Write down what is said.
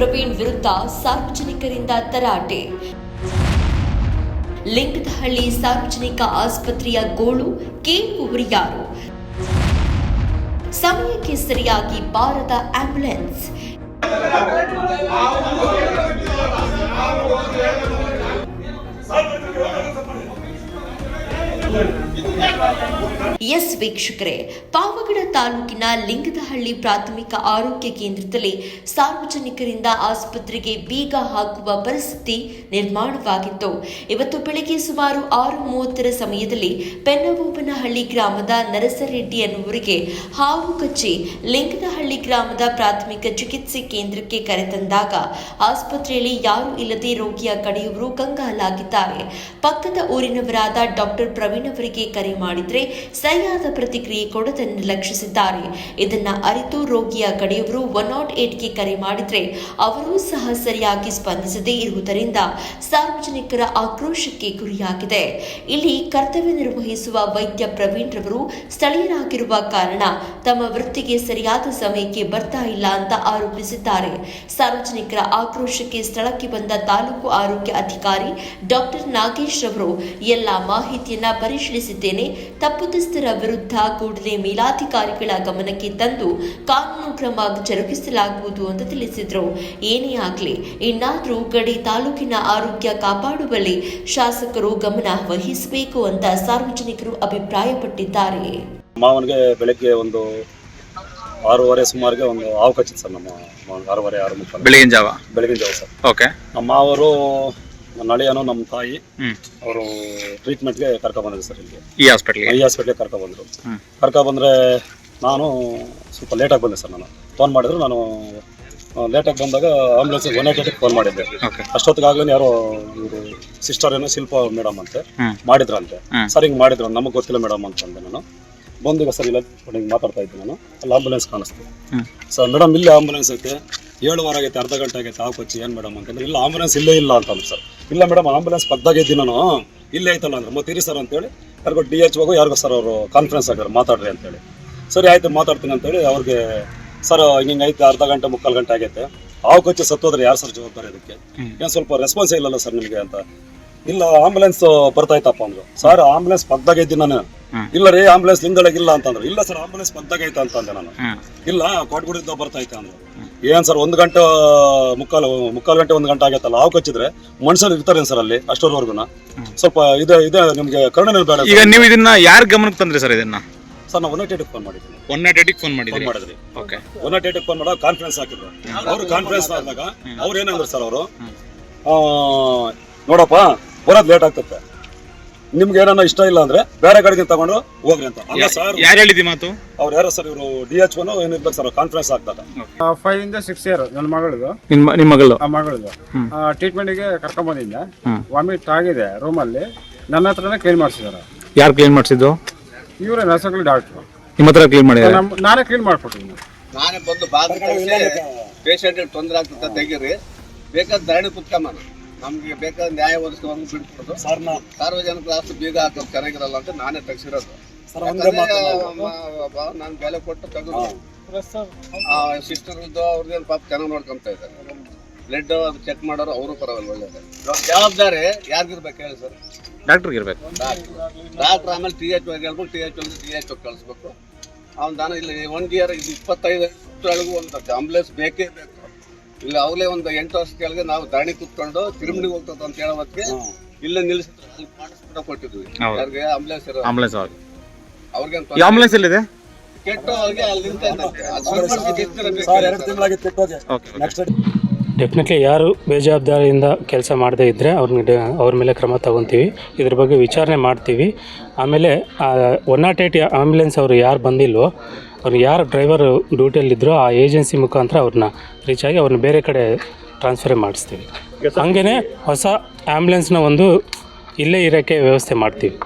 ಪ್ರವೀಣ್ ವಿರುದ್ಧ ಸಾರ್ವಜನಿಕರಿಂದ ತರಾಟೆ. ಲಿಂಗದಹಳ್ಳಿ ಸಾರ್ವಜನಿಕ ಆಸ್ಪತ್ರೆಯ ಗೋಳು ಕೇಳುವವರು ಯಾರು ಸಮಯಕ್ಕೆ ಸರಿಯಾಗಿ ಬಾರದ ಆಂಬ್ಯುಲೆನ್ಸ್. ಎಸ್ ವೀಕ್ಷಕರೇ, ಪಾವಗಡ ತಾಲೂಕಿನ ಲಿಂಗದಹಳ್ಳಿ ಪ್ರಾಥಮಿಕ ಆರೋಗ್ಯ ಕೇಂದ್ರದಲ್ಲಿ ಸಾರ್ವಜನಿಕರಿಂದ ಆಸ್ಪತ್ರೆಗೆ ಬೀಗ ಹಾಕುವ ಪರಿಸ್ಥಿತಿ ನಿರ್ಮಾಣವಾಗಿತ್ತು. ಇವತ್ತು ಬೆಳಗ್ಗೆ ಸುಮಾರು ಆರು ಮೂವತ್ತರ ಸಮಯದಲ್ಲಿ ಪೆನ್ನಬೋಬನಹಳ್ಳಿ ಗ್ರಾಮದ ನರಸರೆಡ್ಡಿ ಎನ್ನುವರಿಗೆ ಹಾವು ಕಚ್ಚಿ ಲಿಂಗದಹಳ್ಳಿ ಗ್ರಾಮದ ಪ್ರಾಥಮಿಕ ಚಿಕಿತ್ಸೆ ಕೇಂದ್ರಕ್ಕೆ ಕರೆತಂದಾಗ ಆಸ್ಪತ್ರೆಯಲ್ಲಿ ಯಾರೂ ಇಲ್ಲದೆ ರೋಗಿಯ ಕಡೆಯವರು ಕಂಗಾಲಾಗಿದ್ದಾರೆ. ಪಕ್ಕದ ಊರಿನವರಾದ ಡಾಕ್ಟರ್ ಪ್ರವೀಣ್ ಅವರಿಗೆ ಕರೆ ಮಾಡಿದ್ರೆ ಸರಿಯಾದ ಪ್ರತಿಕ್ರಿಯೆ ಕೊಡದೆ ನಿರ್ಲಕ್ಷಿಸಿದ್ದಾರೆ ಇದನ್ನ ಅರಿತು ರೋಗಿಯ ಕಡೆಯವರು ಒನ್ ನಾಟ್ ಏಟ್ಗೆ ಕರೆ ಮಾಡಿದ್ರೆ ಅವರೂ ಸಹ ಸರಿಯಾಗಿ ಸ್ಪಂದಿಸದೇ ಇರುವುದರಿಂದ ಸಾರ್ವಜನಿಕರ ಆಕ್ರೋಶಕ್ಕೆ ಗುರಿಯಾಗಿದೆ. ಇಲ್ಲಿ ಕರ್ತವ್ಯ ನಿರ್ವಹಿಸುವ ವೈದ್ಯ ಪ್ರವೀಣ್ ರವರು ಸ್ಥಳೀಯರಾಗಿರುವ ಕಾರಣ ತಮ್ಮ ವೃತ್ತಿಗೆ ಸರಿಯಾದ ಸಮಯಕ್ಕೆ ಬರ್ತಾ ಇಲ್ಲ ಅಂತ ಆರೋಪಿಸಿದ್ದಾರೆ. ಸಾರ್ವಜನಿಕರ ಆಕ್ರೋಶಕ್ಕೆ ಸ್ಥಳಕ್ಕೆ ಬಂದ ತಾಲೂಕು ಆರೋಗ್ಯ ಅಧಿಕಾರಿ ಡಾಕ್ಟರ್ ನಾಗೇಶ್ ರವರು, ಎಲ್ಲ ಮಾಹಿತಿಯನ್ನ ಪರಿಶೀಲಿಸಿದ್ದೇನೆ. ತಪ್ಪಿತಸ್ಥರ ವಿರುದ್ಧ ಕೂಡಲೇ ಮೇಲಾಧಿಕಾರಿಗಳ ಗಮನಕ್ಕೆ ತಂದು ಕಾನೂನು ಕ್ರಮ ಜರುಗಿಸಲಾಗುವುದು ಅಂತ ತಿಳಿಸಿದ್ರು. ಏನೇ ಆಗಲಿ ಇನ್ನಾದರೂ ಗಡಿ ತಾಲೂಕಿನ ಆರೋಗ್ಯ ಕಾಪಾಡುವಲ್ಲಿ ಶಾಸಕರು ಗಮನ ವಹಿಸಬೇಕು ಅಂತ ಸಾರ್ವಜನಿಕರು ಅಭಿಪ್ರಾಯಪಟ್ಟಿದ್ದಾರೆ. ಮಾವನಿಗೆ ಬೆಳಗ್ಗೆ ಒಂದು ಆರೂವರೆ ಸುಮಾರಿಗೆ ಒಂದು ಅವಕಾಶ ಕಚ್ಚಿತ್ತು ಸರ್ ನಮ್ಮ ಆರೂವರೆ ಆರು ಮುಖ ಬೆಳಗಿನ ಜಾವ? ಬೆಳಗಿನ ಜಾವ ಸರ್. ಓಕೆ ನಮ್ಮ ಮಾವರು ನನ್ನ ಅಳಿಯನು ನಮ್ಮ ತಾಯಿ ಹ್ಮ್. ಅವರು ಟ್ರೀಟ್ಮೆಂಟ್ಗೆ ಕರ್ಕೊ ಬಂದಿದ್ರು ಸರ್ ಇಲ್ಲಿಗೆ. ಈ ಹಾಸ್ಪಿಟ್ಲಿಗೆ ಐ ಹಾಸ್ಪಿಟ್ಲಿಗೆ ಕರ್ಕೊ ಬಂದರು. ಕರ್ಕೊ ಬಂದರೆ ನಾನು ಸ್ವಲ್ಪ ಲೇಟಾಗಿ ಬಂದೆ ಸರ್ ನಾನು. ಫೋನ್ ಮಾಡಿದ್ರು ನಾನು ಲೇಟಾಗಿ ಬಂದಾಗ ಆಂಬುಲೆನ್ಸಿಗೆ ಒನ್ ಏಟ್ ಫೋನ್ ಮಾಡಿದ್ದೆ. ಅಷ್ಟೊತ್ತಿಗಾಗಲೇ ಯಾರೋ ಇವರು ಸಿಸ್ಟರ್ ಏನೋ ಶಿಲ್ಪ ಮೇಡಮ್ ಅಂತೆ ಮಾಡಿದ್ರಂತೆ. ಸರ್ ಹಿಂಗೆ ಮಾಡಿದ್ರು ನಮಗೆ ಗೊತ್ತಿಲ್ಲ ಮೇಡಮ್ ಅಂತಂದೆ ನಾನು. ಬಂದು ಈಗ ಸರ್ ಇಲ್ಲ ಹಿಂಗೆ ಮಾತಾಡ್ತಾ ಇದ್ದೆ ನಾನು. ಅಲ್ಲಿ ಆಂಬುಲೆನ್ಸ್ ಕಾಣಿಸ್ತು. ಸರ್ ಮೇಡಮ್ ಇಲ್ಲೇ ಆಂಬುಲೆನ್ಸ್ ಐತೆ. ಏಳುವಾರ ಆಗೈತೆ ಅರ್ಧ ಗಂಟೆ ಆಗೈತೆ ಹಾವು ಕೊಚ್ಚಿ ಏನು ಮೇಡಮ್ ಅಂತಂದ್ರೆ ಇಲ್ಲ ಆಂಬುಲೆನ್ಸ್ ಇಲ್ಲೇ ಇಲ್ಲ ಅಂತಂದ್ರೆ ಸರ್. ಇಲ್ಲ ಮೇಡಮ್ ಆಂಬುಲೆನ್ಸ್ ಪಕ್ಕದಾಗೆ ಇದ್ದೀನಿ ನಾನು. ಇಲ್ಲೇ ಐತಲ್ಲ ಅಂದ್ರೆ ಮತ್ತೆ ಇರಿ ಸರ್ ಅಂತೇಳಿ. ಯಾರಿಗೋ ಡಿ ಎಚ್ ಹೋಗೋ ಯಾರಿಗೋ ಸರ್ ಅವರು ಕಾನ್ಫರೆನ್ಸ್ ಆಗಿರೋ ಮಾತಾಡ್ರಿ ಅಂತೇಳಿ. ಸರಿ ಆಯ್ತು ಮಾತಾಡ್ತೀನಿ ಅಂತೇಳಿ ಅವ್ರಿಗೆ ಸರ್ ಹಿಂಗೆ ಐತೆ ಅರ್ಧ ಗಂಟೆ ಮುಕ್ಕಾಲು ಗಂಟೆ ಆಗೈತೆ. ಹಾವು ಕೊಚ್ಚಿ ಸತ್ತೋದ್ರೆ ಯಾರು ಸರ್ ಜವಾಬ್ದಾರಿ ಅದಕ್ಕೆ? ಏನ್ ಸ್ವಲ್ಪ ರೆಸ್ಪಾನ್ಸ್ ಇಲ್ಲಲ್ಲ ಸರ್ ನಿಮಗೆ ಅಂತ. ಇಲ್ಲ ಆಂಬುಲೆನ್ಸ್ ಬರ್ತಾಯ್ತಪ್ಪ ಅಂದ್ರು. ಸರ್ ಆಂಬುಲೆನ್ಸ್ ಪಕ್ಕದಾಗೆ ಇದ್ದೀನಿ ನಾನು. ಇಲ್ಲ ರೀ ಆಂಬುಲೆನ್ಸ್ ನಿಂದಳಗಿಲ್ಲ ಅಂತಂದ್ರು. ಇಲ್ಲ ಸರ್ ಆಂಬುಲೆನ್ಸ್ ಪದ್ದಾಗೈತೆ ಐತೆ ಅಂತಂದೆ ನಾನು. ಇಲ್ಲ ಕೊಟ್ಬಿಡಿದ್ದ ಬರ್ತೈತೆ ಅಂದ್ರು. ಏನ್ ಸರ್ ಒಂದು ಗಂಟೆ ಮುಕ್ಕಾಲು ಮುಕ್ಕಾಲು ಗಂಟೆ ಒಂದು ಗಂಟೆ ಆಗತ್ತಲ್ಲ? ಹಾವು ಕಚ್ಚಿದ್ರೆ ಮನುಷ್ಯರು ಇರ್ತಾರೆ ಸರ್ ಅಲ್ಲಿ ಅಷ್ಟರವರೆಗೂ ಸ್ವಲ್ಪ ಇದೆ ಇದೆ ನಿಮಗೆ ಕರುಣೆ ಬೇಡ ಈಗ ನೀವು ಇದನ್ನ ಯಾರ ಗಮನಕ್ಕೆ ತಂದ್ರಿ ಸರ್ ಇದನ್ನ? ಸರ್ ನಾವು ಒನ್ ಏಟ್ ಫೋನ್ ಮಾಡಿದ್ದೀನಿ ಒನ್ ಏಟ್ ಏಟಿಗೆ ಫೋನ್ ಮಾಡಿ ಮಾಡಿದ್ರಿ? ಮಾಡಿದ್ರಿ ಓಕೆ. ಒನ್ ಏಟ್ ಫೋನ್ ಮಾಡೋ ಕಾನ್ಫರೆನ್ಸ್ ಹಾಕಿದ್ರು. ಅವ್ರು ಕಾನ್ಫರೆನ್ಸ್ ಆದಾಗ ಅವ್ರು ಏನಂದ್ರು ಸರ್ ಅವರು? ನೋಡಪ್ಪ ಬರೋದು ಲೇಟ್ ಆಗ್ತದೆ ನಿಮ್ಗೆ ಏನಾನ ಇಷ್ಟ ಇಲ್ಲ ಅಂದ್ರೆ ಬೇರೆ ಕಡೆಗೆ ತಗೊಂಡು ಹೋಗ್ರಿ ಅಂತ. ಅಲ್ಲ ಸರ್ ಯಾರು ಹೇಳಿದಿ ಮಾತು? ಅವ್ರು ಯಾರೋ ಸರ್ ಇವರು ಡಿ ಎಚ್ ಒನ್ ಏನಿರ್ಬೇಕು ಸರ್ ಕಾನ್ಫರೆನ್ಸ್ ಆಗ್ತದ. ಫೈವ್ ಇಂದ ಸಿಕ್ಸ್ ಇಯರ್ ನನ್ನ ಮಗಳದು. ನಿಮ್ಮ ನಿಮ್ಮ ಮಗಳು? ಆ ಮಗಳದು. ಆ ಟ್ರೀಟ್ಮೆಂಟ್ಗೆ ಕರ್ಕೊಂಡ್ ಬಂದಿದ್ದೆ. ವಾಮಿಟ್ ಆಗಿದೆ ರೂಮಲ್ಲಿ ನನ್ನ ಹತ್ರನೇ ಕ್ಲೀನ್ ಮಾಡಿಸಿದಾರೆ. ಯಾರು ಕ್ಲೀನ್ ಮಾಡಿಸಿದ್ದು? ಇವರೇ ನರ್ಸಗಳು ಡಾಕ್ಟ್ರು ನಿಮ್ಮ ಹತ್ರ ಕ್ಲೀನ್ ಮಾಡಿದ್ದಾರೆ ನಮ್ ನಾನೇ ಕ್ಲೀನ್ ಮಾಡ್ಕೊಟ್ಟಿದ್ದೀನಿ ನಾನೇ ಬಂದು ತೆಗ್ಸಿ ಪೇಷಂಟ್ ತೊಂದರೆ ಆಗ್ತದೆ ತೆಗೀರಿ. ಬೇಕಾದ ಧರಣಿ ಕುತ್ಕೊಂಬ ನಮ್ಗೆ ಬೇಕಾದ ನ್ಯಾಯ ಒದಗಿಸ್ಕೊಂಡು ಬಿಡ್ಕೊಡೋದು ಸರ್ ನಾ ಸಾರ್ವಜನಿಕರ ಆಸ್ತಿ ಬೀಗ ಹಾಕೋದು ಚೆನ್ನಾಗಿರಲ್ಲ ಅಂತ ನಾನೇ ತೆಗ್ಸಿರೋದು. ಸರ್ ಒಂದೇ ಮಾತು ನಾನು ಬೆಲೆ ಕೊಟ್ಟು ತೆಗೆದು ಸಿಸ್ಟರ್ ಇದ್ದು ಅವ್ರದ್ದೇನು ಪಾಪ ಚೆನ್ನಾಗಿ ನೋಡ್ಕೊಂತ ಇದ್ದಾರೆ. ಬ್ಲಡ್ ಅದು ಚೆಕ್ ಮಾಡೋರು ಅವರು ಪರವಾಗಿಲ್ಲ ಇವಾಗ ಜವಾಬ್ದಾರಿ ಯಾರಿಗಿರ್ಬೇಕು ಹೇಳಿ ಸರ್? ಡಾಕ್ಟರ್ ಇರ್ಬೇಕು. ಡಾಕ್ಟ್ರ್ ಆಮೇಲೆ ಟಿ ಎಚ್ ಹೇಳ್ಬೇಕು ಟಿ ಎಚ್ ಒಂದು ಟಿ ಎಚ್ ಕಳಿಸ್ಬೇಕು. ಅವ್ನು ನಾನು ಇಲ್ಲಿ ಒಂದು ಇಯರ್ ಇದು ಇಪ್ಪತ್ತೈದು ಒಳಗೂ ಒಂದು ಆಂಬುಲೆನ್ಸ್ ಬೇಕೇ ಬೇಕು. ಇಲ್ಲಿ ಅವಲೇ ಒಂದು ಎಂಟು ವರ್ಷ ಕೆಳಗೆ ನಾವು ದಾಣಿ ಕುತ್ಕೊಂಡು ತಿರುಮಣಿಗೆ ಹೋಗ್ತದ ಅಂತ ಹೇಳೋದಕ್ಕೆ ಇಲ್ಲ ಇಲ್ಲೇ ನಿಲ್ಲಿಸಿದ್ರೆ. ಅಲ್ಲಿ ಮಾಡಿಸ್ಬಿಟ್ಟು ಕೊಟ್ಟಿದ್ವಿ. ಯಾರಿಗೆ? ಆಂಬುಲೆನ್ಸ್ ಇರೋ ಆಂಬುಲೆನ್ಸ್ ಅವ್ರಿಗೆ ಅವ್ರಿಗೆ ಆಂಬುಲೆನ್ಸ್ ಎಲ್ಲಿದೆ? ಕೆಟ್ಟು ಅವ್ರಿಗೆ ಅಲ್ಲಿ ಡೆಫಿನೆಟ್ಲಿ ಯಾರು ಬೇಜವಾಬ್ದಾರಿಯಿಂದ ಕೆಲಸ ಮಾಡದೇ ಇದ್ದರೆ ಅವ್ರನ್ನ ಡೆ- ಅವ್ರ ಮೇಲೆ ಕ್ರಮ ತಗೊತೀವಿ. ಇದ್ರ ಬಗ್ಗೆ ವಿಚಾರಣೆ ಮಾಡ್ತೀವಿ. ಆಮೇಲೆ ಒನ್ ನಾಟ್ ಏಯ್ಟ್ ಆಂಬ್ಯುಲೆನ್ಸ್ ಅವರು ಯಾರು ಬಂದಿಲ್ವೋ ಅವ್ರು ಯಾರು ಡ್ರೈವರ್ ಡ್ಯೂಟಿಯಲ್ಲಿದ್ದರೋ ಆ ಏಜೆನ್ಸಿ ಮುಖಾಂತರ ಅವ್ರನ್ನ ರೀಚ್ ಆಗಿ ಅವ್ರನ್ನ ಬೇರೆ ಕಡೆ ಟ್ರಾನ್ಸ್ಫರ್ ಮಾಡಿಸ್ತೀವಿ. ಹಂಗೆಯೇ ಹೊಸ ಆ್ಯಂಬುಲೆನ್ಸ್ನ ಒಂದು ಇಲ್ಲೇ ಇರೋಕ್ಕೆ ವ್ಯವಸ್ಥೆ ಮಾಡ್ತೀವಿ.